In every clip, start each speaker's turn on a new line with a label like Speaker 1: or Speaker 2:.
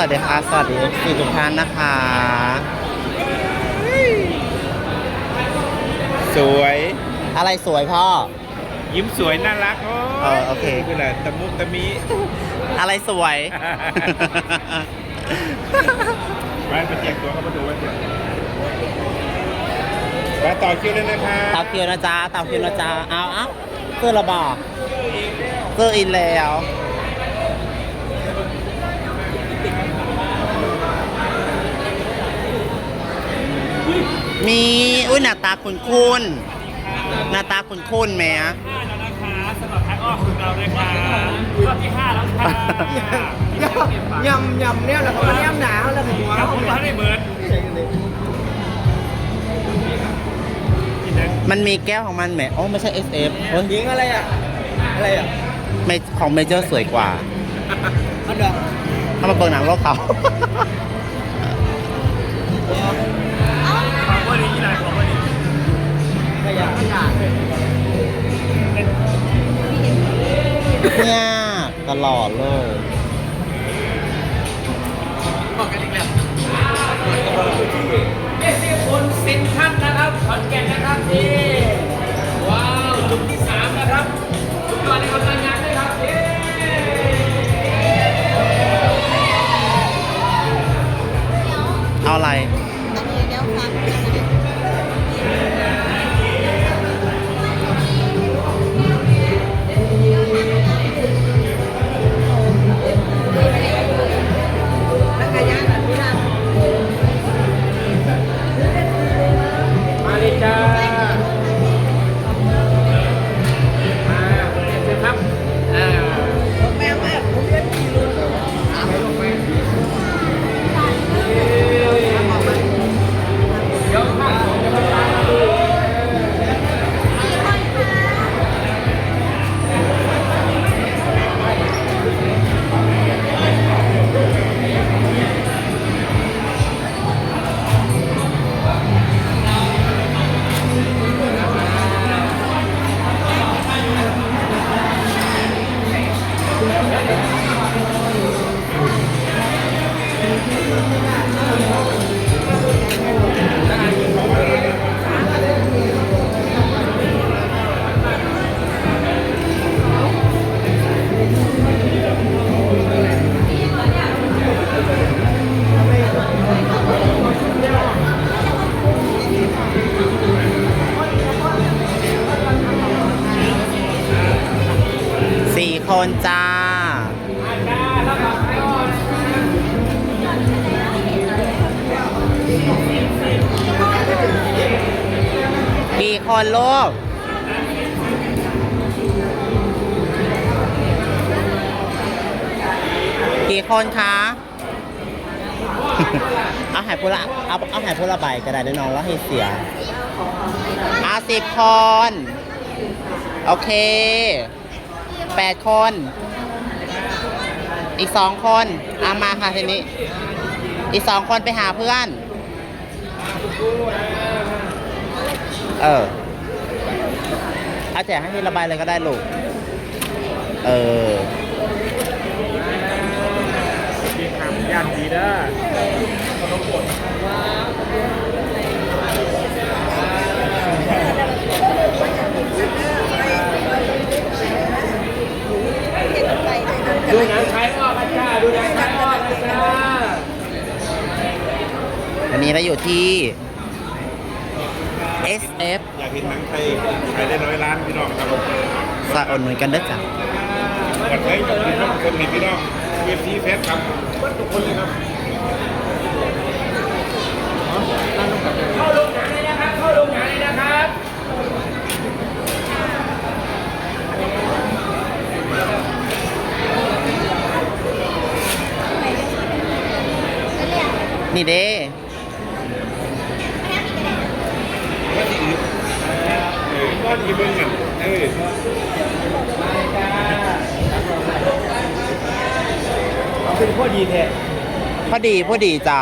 Speaker 1: วัสดีค่ะ สวัสดีสี่ทุกท่านนะคะ
Speaker 2: สวย
Speaker 1: อะไรสวยพ่อ
Speaker 2: ยิ้มสวยน่ารัก
Speaker 1: เออโอเค
Speaker 2: คือแหละตะมุตะมิ
Speaker 1: อะไรสวย
Speaker 2: ร้านไปแจกตัวเขามาดูว่าเดี๋ยวมาต่อคิวเลยนะคะ
Speaker 1: เตาคิวนะจ๊ะเตาคิวนะจ๊ะเอาเอาเสื้อระบอกเสื้ออินแล้ว มีอุ้ยหน้าตาคุณคุณหน้าตาคุณคุณไหมอะ
Speaker 3: ห้าแล้วนะคะสำหรับทางออกของเรานะคะรอบที่ห้าแล้วค่ะ
Speaker 4: ยำยำเนี่ยแล้วก็มาเนี่ยหนาวแล้วถึงหัว
Speaker 3: ครับผมท่านได้เบิร์ดกินนะ
Speaker 1: มันมีแก้วของมันไหมอ๋อไม่ใช่ SF เฮ้ย
Speaker 4: ยิงอะไรอะ อะไรอะ
Speaker 1: ไม่ของเมเจอร์สวยกว่า
Speaker 4: อันเดอร์
Speaker 1: ถ้ามาเปิดหนังโลกเขา เนี่ยตลอดเลย
Speaker 4: บอกกันอีกแล้ว
Speaker 3: เอสซีคนสินท่านนะครับขอนแก่นนะครับที่ว้าวจุดที่สามนะครับทุกตอนในกำลังงานด้วยครับเย้
Speaker 1: เอาอะไร
Speaker 4: กี่
Speaker 3: ค
Speaker 4: นลู
Speaker 1: กกี่คนคะ เอาหายพูละเอาเอาหายพูละใบก็ได้เด้วยน้องแล้วให้เสียอาสิบคน โอเคแปดคน อีกสองคนอามาค่ะทีนี้ อีกสองคนไปหาเพื่อน เออเอาแจกให้พี่ระบายเลยก็ได้ลูก เออ
Speaker 2: มีคำยันดีเด้อ
Speaker 3: ดูหนังขายออกกันจ้าดูหนังขายออกกันจ้า
Speaker 1: อันนี้เราอยู่ที่ SF
Speaker 2: อยากเห็นหนังไทยขายได้ร้อยล้านพี่น้องครับ
Speaker 1: สะอดหนุนกันด้วยจ้ะ
Speaker 2: กดไลค์กดติดตามคนเห็นพี่น้องเว็บซีแฟสครับทุกคนเลยครับ
Speaker 3: เข้าโรงหนังเลยนะครับเข้าโรงหนังเลยนะครับ
Speaker 1: นี่เด้
Speaker 2: อนอีมึงอะเอ้ย
Speaker 3: เป็นพ่อดีแท้
Speaker 1: พอดีพอดีจ้า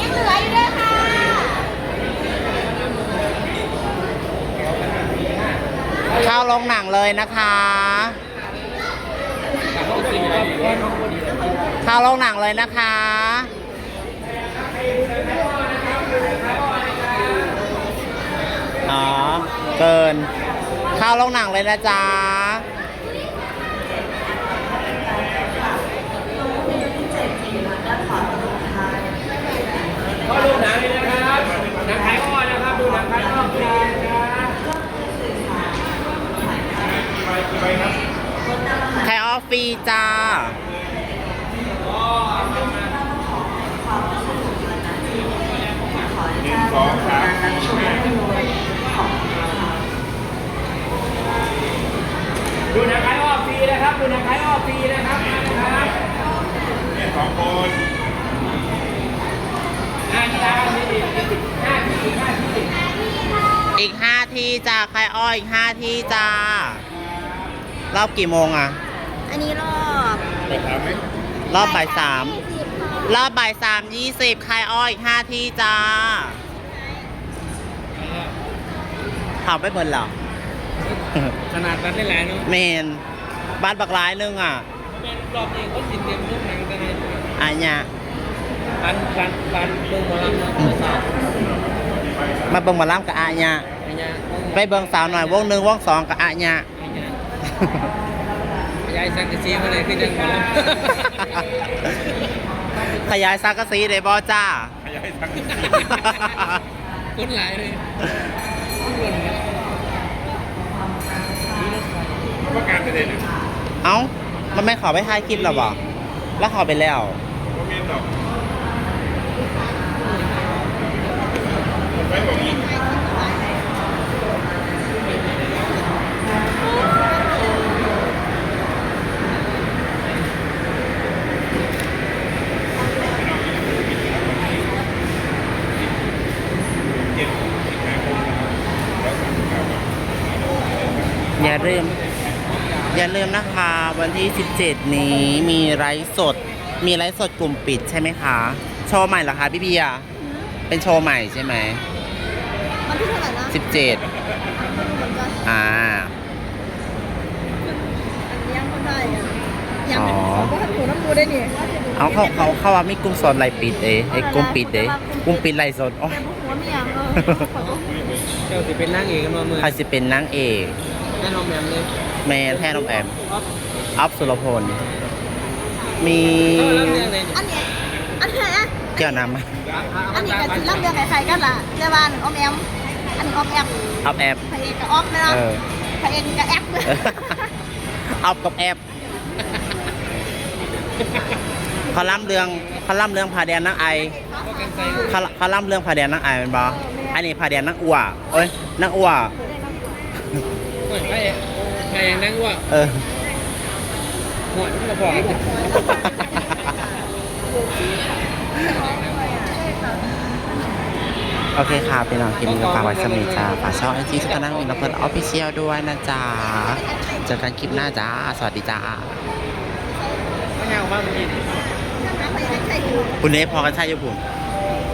Speaker 5: ยังเหลืออยู่ด้ยค่ะ
Speaker 1: ข้าโรงหนังเลยนะคะ
Speaker 5: เข้า
Speaker 1: โรงหนังเลยนะคะาโรงหนังเลยนะจ๊ะ
Speaker 3: ก็ดูหนังเลยนะครับหนังขายอ้อนะครับดูหนังขายอ้อฟรีนะครับ
Speaker 1: ไทยออฟฟรีจ้า
Speaker 2: หนึ่งสองสาม
Speaker 3: ดูหนังขายอ้อฟรีนะครับดูหนังขายอ้อฟรีนะครับนะครับ
Speaker 2: เนี่ยสองคน
Speaker 3: ห้าที่ห้าที่ห้าที่ห้าที่
Speaker 1: อีกห้าที่จ้าใครอ้อยอีกห้าที่จ้ารอบกี่โมงอะ
Speaker 5: อันนี้รอบ
Speaker 2: ไปถามไหม
Speaker 1: รอบบ่ายสาม
Speaker 5: ยี่สิบค่ะ
Speaker 1: รอบบ่ายสามยี่สิบใครอ้อยอีกห้าที่จ้าถามไปเบินเหรอ
Speaker 3: ขนาดนั้นได้หลายเนาะ
Speaker 1: เมนบ้านบักร้ายนึงอะ
Speaker 3: เป็นรอบนี้เขาติดเต็มรูปหนังกันเลย
Speaker 1: อันเนี้ย
Speaker 3: ปันปันปันเบิ่งหมอลำเนาะเมื่อเช้า
Speaker 1: มาเบิ่งหมาล่ำกับอาเนี้ย
Speaker 3: ไอ้เนี่ย
Speaker 1: ไปเบิ่งสาวหน่อยวงหนึ่งวงสองกับอาเนี้ย
Speaker 3: ไอ้เนี่ยยายสังกะสีมาเลยคือจังหมอล
Speaker 1: ขยายซักกะซีเลยบอจ้า
Speaker 2: ขยายทางำ
Speaker 3: คนหลายเลย
Speaker 2: ประกาศไปเลยนะ
Speaker 1: เอ้ามันไม่ขอไปถ่ายคลิปหรอบอกแล้วขอไปแล้ว
Speaker 2: โมเมนต์ดอกไปบอกอีกเจ็ดสิงหาคมแล้วสามสิบเก้าวัน
Speaker 1: อย่าลืมอย่าลืมนะคะ วันที่ 17 นี้มีไลฟ์สด มีไลฟ์สดกลุ่มปิดใช่ไหมคะ โชว์ใหม่เหรอคะพี่เบียร์เป็นโชว์ใหม่ใช่ไหม
Speaker 5: วันที่เท่าไหร่นะ
Speaker 1: 17อ่า
Speaker 5: ยังคนได้อะยัง
Speaker 1: อ๋อ
Speaker 5: ก็หันหูน้ำมูได้นี่
Speaker 1: เอาเขาเขาเขาว่ามีกลุ่มสดไลฟ์ปิดเอยไอ้กลุ่มปิดเอยกลุ่มปิดไลฟ์สดอ๋อ
Speaker 5: แต่พวกหัวไม่ยังเออขอโทษ
Speaker 3: เจ้าสิเป็นนางเอกกันมาเมื่อ
Speaker 1: ใครสิเป็นนางเอก
Speaker 3: แน่นอนแมมเลย
Speaker 1: แม่แท่นมแอมอัพสุรพลมี
Speaker 5: อันนี้อันนี้ อะ
Speaker 1: เกี่ยวนำไหม
Speaker 5: อันนี้กับสีล่ำเรืองใครๆกันล่ะเจ้าบ้านออมแอมอันนี้ออมแอม
Speaker 1: อัพแอป
Speaker 5: พระเอกกับออมเลยนะ
Speaker 1: เออ
Speaker 5: พระเอกกับแอปเลย
Speaker 1: อัพกับแอปเขาล่ำเรื่องเขาล่ำเรื่องผาแดนนางไอเขาเขาล่ำเรื่องผาแดนนางไอเป็นบออันนี้ผาแดนนางอัวเอ้ยนางอัว
Speaker 3: เฮ้ยใครใครยังนั่งว่า
Speaker 1: เออ
Speaker 3: หัวมันมาบอก
Speaker 1: โอเคค่ะเป็นน้องคลิปนี้ก็ฝากไว้สำหรับจ้าฝากช่องไอจีสุกนังมีน้ำเพิ่นออฟฟิเชียลด้วยนะจ๊ะเจอกันคลิปหน้าจ้า สวัสดีจ้า
Speaker 3: ไม่ยากมากเมื่อกี้
Speaker 5: พระเอกใครอยู่
Speaker 1: คุณเนฟพอกันใช่ยุบุ่น
Speaker 5: พ